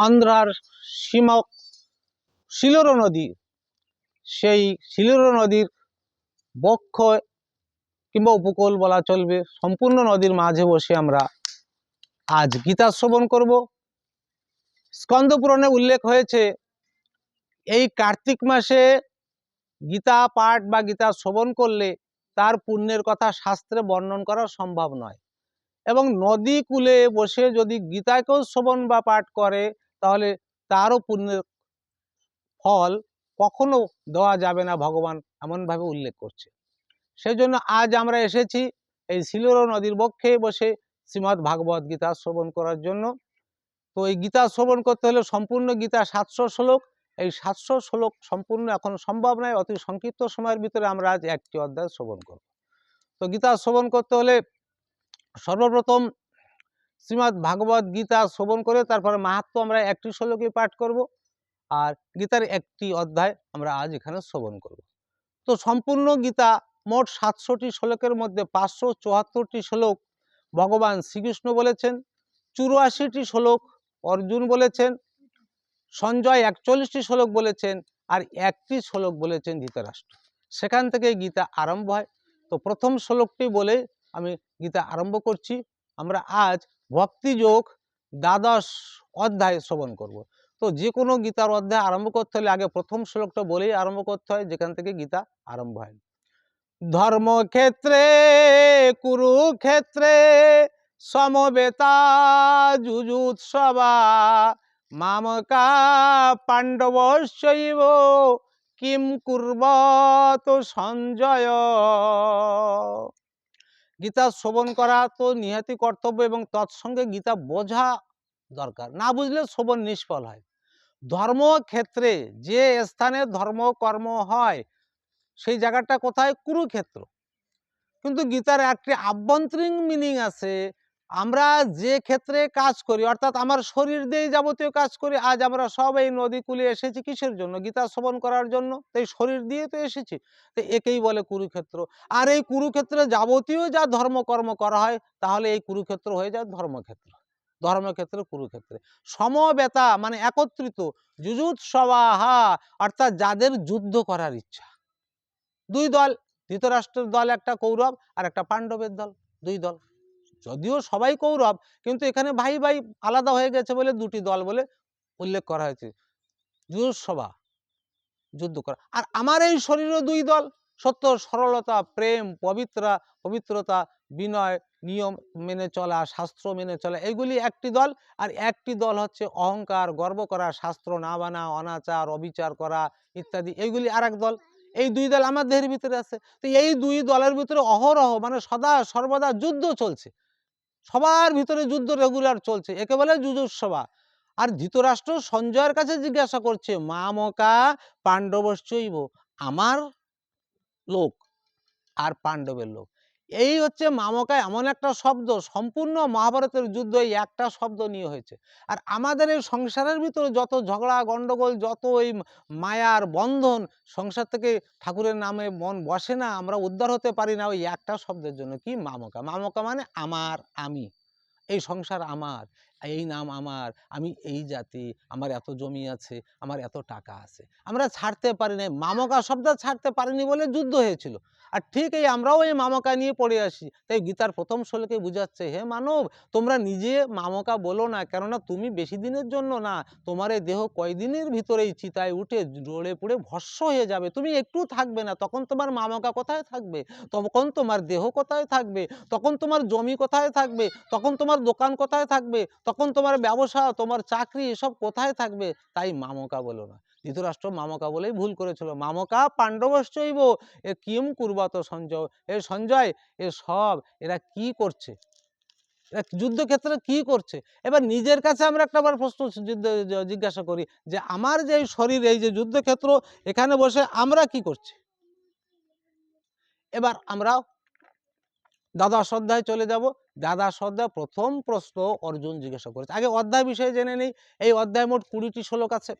আন্ধ্রার সীমা শিলোর নদী। সেই শিলোর নদীর বক্ষ কিংবা উপকূল বলা চলবে। সম্পূর্ণ নদীর মাঝে বসে আমরা আজ গীতা শ্রবণ করব। স্কন্দ পুরাণে উল্লেখ হয়েছে, এই কার্তিক মাসে গীতা পাঠ বা গীতা শ্রবণ করলে তার পুণ্যের কথা শাস্ত্রে বর্ণন করা সম্ভব নয়। এবং নদী কূলে বসে যদি গীতাকেও শ্রবণ বা পাঠ করে তাহলে তারও পুণ্যের ফল কখনো দেওয়া যাবে না ভগবান এমনভাবে উল্লেখ করছে। সেই জন্য আজ আমরা এসেছি এই শিলোর নদীর বক্ষে বসে শ্রীমদ্ ভাগবত গীতা শ্রবণ করার জন্য। তো এই গীতা শ্রবণ করতে হলে সম্পূর্ণ গীতা সাতশো শ্লোক। এই সাতশো শ্লোক সম্পূর্ণ এখন সম্ভব নয়, অতি সংক্ষিপ্ত সময়ের ভিতরে আমরা আজ একটি অধ্যায় শ্রবণ করব। তো গীতা শ্রবণ করতে হলে সর্বপ্রথম শ্রীমদ্ ভাগবত গীতা শ্রবণ করে তারপরে মাহাত্ম আমরা একটি শ্লোকে পাঠ করব আর গীতার একটি অধ্যায় আমরা আজ এখানে শ্রবণ করব। তো সম্পূর্ণ গীতা মোট সাতশোটি শ্লোকের মধ্যে পাঁচশো চুয়াত্তরটি শ্লোক ভগবান শ্রীকৃষ্ণ বলেছেন, চুরাশিটি শ্লোক অর্জুন বলেছেন, সঞ্জয় একচল্লিশটি শ্লোক বলেছেন আর একটি শ্লোক বলেছেন ধৃতরাষ্ট্র। সেখান থেকে গীতা আরম্ভ হয়। তো প্রথম শ্লোকটি বলে আমি গীতা আরম্ভ করছি। আমরা আজ ভক্তিযোগ দ্বাদশ অধ্যায় শ্রবণ করব। তো যে কোনো গীতার অধ্যায় আরম্ভ করতে হলে আগে প্রথম শ্লোকটা বলেই আরম্ভ করতে হয়, যেখান থেকে গীতা আরম্ভ হয়। ধর্মক্ষেত্রে, কুরুক্ষেত্রে, সমবেতা যুজুৎসবা মামকা পাণ্ডবশৈব কিম কুর্বত সঞ্জয়। গীতা শ্রবণ করা তো নিহাতি কর্তব্য এবং তৎসঙ্গে গীতা বোঝা দরকার। না বুঝলে শ্রবণ নিষ্ফল হয়। ধর্মক্ষেত্রে যে স্থানে ধর্ম কর্ম হয়, সেই জায়গাটা কোথায়? কুরুক্ষেত্র। কিন্তু গীতার একটি আভ্যন্তরীণ মিনিং আছে আমরা যে ক্ষেত্রে কাজ করি, অর্থাৎ আমার শরীর দিয়ে যাবতীয় কাজ করি, আজ আমরা সব এই নদী কূলে এসেছি কিসের জন্য? গীতা শ্রবণ করার জন্য। তাই শরীর দিয়ে তো এসেছি। তো একেই বলে কুরুক্ষেত্র। আর এই কুরুক্ষেত্রে যাবতীয় যা ধর্মকর্ম করা হয়, তাহলে এই কুরুক্ষেত্র হয়ে যায় ধর্মক্ষেত্র। ধর্মক্ষেত্র, কুরুক্ষেত্রে। সমবেতা মানে একত্রিত। যুজুৎ সবাহা অর্থাৎ যাদের যুদ্ধ করার ইচ্ছা। দুই দল, ধৃতরাষ্ট্রের দল একটা কৌরব, আর একটা পাণ্ডবের দল, দুই দল। যদিও সবাই কৌরব, কিন্তু এখানে ভাই ভাই আলাদা হয়ে গেছে বলে দুটি দল বলে উল্লেখ করা হয়েছে। যুজসভা যুদ্ধ করা। আর আমার এই শরীরও দুই দল, সত্য, সরলতা, প্রেম, পবিত্রা, পবিত্রতা, বিনয়, নিয়ম মেনে চলা, শাস্ত্র মেনে চলা, এগুলি একটি দল। আর একটি দল হচ্ছে অহংকার, গর্ব করা, শাস্ত্র না বানা, অনাচার, অবিচার করা ইত্যাদি এইগুলি আর দল। এই দুই দল আমার দেহের ভিতরে আছে। তো এই দুই দলের ভিতরে অহরহ মানে সদা সর্বদা যুদ্ধ চলছে। সবার ভিতরে যুদ্ধ রেগুলার চলছে একে বলে সভা আর ধৃতরাষ্ট্র সঞ্জয়ের কাছে জিজ্ঞাসা করছে মামকা পাণ্ডবশ্চৈব, আমার লোক, আর পাণ্ডবের লোক? এই হচ্ছে মামকা এমন একটা শব্দ, সম্পূর্ণ মহাভারতের যুদ্ধ এই একটা শব্দ নিয়ে হয়েছে। আর আমাদের এই সংসারের ভিতরে যত ঝগড়া গণ্ডগোল যত এই মায়ার বন্ধন, সংসার থেকে ঠাকুরের নামে মন বসে না, আমরা উদ্ধার হতে পারি না, ওই একটা শব্দের জন্য। কি মামকা? মামকা মানে আমার, আমি। এই সংসার আমার। এই নাম আমার, আমি এই জাতি, আমার এত জমি আছে, আমার এত টাকা আছে। আমরা ছাড়তে পারি না মামকা শব্দ ছাড়তে পারিনি বলে যুদ্ধ হয়েছিল। আর ঠিক এই আমরাও এই মামকা নিয়ে পড়ে আসি। তাই গীতার প্রথম শ্লোকে বুঝাচ্ছে, হে মানব, তোমরা নিজে মামকা বলো না, কেননা তুমি বেশি দিনের জন্য না, তোমার এই দেহ কয়দিনের ভিতরেই চিতায় উঠে জ্বলে পুড়ে ভস্য হয়ে যাবে। তুমি একটু থাকবে না, তখন তোমার মামকা কোথায় থাকবে? তখন তোমার দেহ কোথায় থাকবে? তখন তোমার জমি কোথায় থাকবে? তখন তোমার দোকান কোথায় থাকবে? তখন তোমার ব্যবসা, তোমার চাকরি এসব কোথায় থাকবে? তাই মামকা বলো না। ধৃতরাষ্ট্র মামকা বলেই ভুল করেছিল। মামকা পাণ্ডবশ্চৈব, এ কিম কুর্বাত সঞ্জয়, এ সঞ্জয়, এ সব, এরা কি করছে? যুদ্ধক্ষেত্রে কি করছে? এবার নিজের কাছে আমরা একটা বার প্রশ্ন জিজ্ঞাসা করি যে, আমার যে শরীর, এই যে যুদ্ধক্ষেত্র, এখানে বসে আমরা কি করছি? এবার আমরা দাদা অধ্যায় চলে যাব। দাদা অধ্যায় প্রথম প্রশ্ন অর্জুন জিজ্ঞাসা করেছে। আগে অধ্যায় বিষয়ে জেনে নেই, এই অধ্যায় মোট কুড়িটি শ্লোক আছে।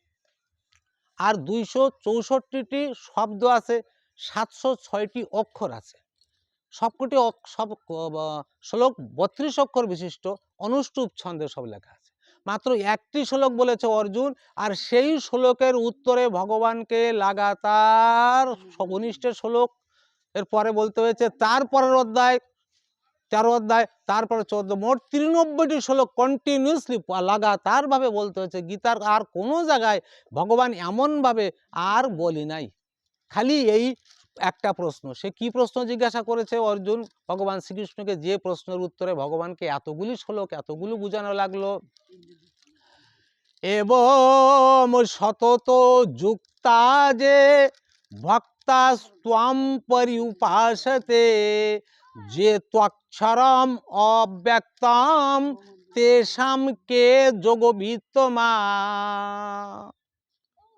আর দুইশো চৌষট্টিটি শব্দ আছে, সাতশো ছয়টি অক্ষর আছে। সবকটি সব শ্লোক বত্রিশ অক্ষর বিশিষ্ট, অনুষ্টুপ ছন্দে সব লেখা আছে। মাত্র একটি শ্লোক বলেছে অর্জুন, আর সেই শ্লোকের উত্তরে ভগবানকে লাগাতার ঘনিষ্ঠের শ্লোক এর পরে বলতে হয়েছে তারপরের অধ্যায় তেরো অধ্যায়, তারপরে চোদ্দ, মোট তিরানব্বইটি শ্লোক কন্টিনিউসলি লাগাতারভাবে বলতে হয়েছে গীতার আর কোনো জায়গায় ভগবান এমনভাবে আর বলি নাই। খালি এই একটা প্রশ্ন, সে কি প্রশ্ন জিজ্ঞাসা করেছে অর্জুন? ভগবান শ্রীকৃষ্ণকে যে প্রশ্নের উত্তরে ভগবানকে এতগুলি শ্লোক, এতগুলো বোঝানো লাগল। এবং সতত যুক্তা যে ভক্তা স্ত্বাম পরিউপাসতে যে ত্বক্ষরম অব্যক্তম তেষাম কে যোগবিত্তমা?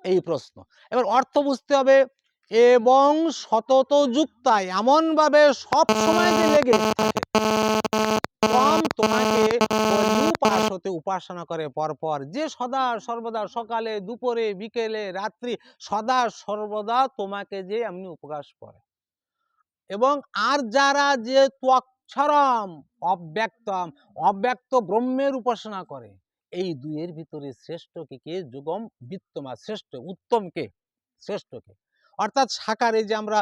এই প্রশ্ন। এবার অর্থ বুঝতে হবে এবং সতত যুক্তা এমনভাবে সব সময় যে লেগে তোমাকে উপাসতে উপাসনা করে পরপর। যে সদা সর্বদা সকালে দুপুরে বিকেলে রাত্রি সদা সর্বদা তোমাকে যে এমনি উপকাশ করে। এবং আর যারা যে ত্বক্ষরম অব্যক্তম, অব্যক্ত ব্রহ্মের উপাসনা করে। এই দুইয়ের ভিতরে শ্রেষ্ঠকে কে কে? যুগম, বিত্তমা শ্রেষ্ঠ উত্তমকে শ্রেষ্ঠকে অর্থাৎ সাকারে যে আমরা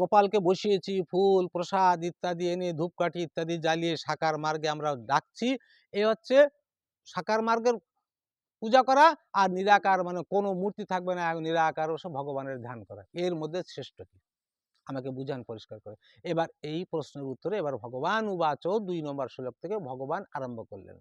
গোপালকে বসিয়েছি, ফুল, প্রসাদ ইত্যাদি এনে ধূপকাঠি ইত্যাদি জ্বালিয়ে সাকার মার্গে আমরা ডাকছি, এ হচ্ছে সাকার মার্গের পূজা করা আর নিরাকার মানে কোনো মূর্তি থাকবে না নিরাকার ও সব ভগবানের ধ্যান করা। এর মধ্যে শ্রেষ্ঠ কি? আমাকে বুঝান পরিষ্কার করে। এবার এই প্রশ্নের উত্তরে এবার ভগবান উবাচ দুই নম্বর শ্লোক থেকে ভগবান আরম্ভ করলেন।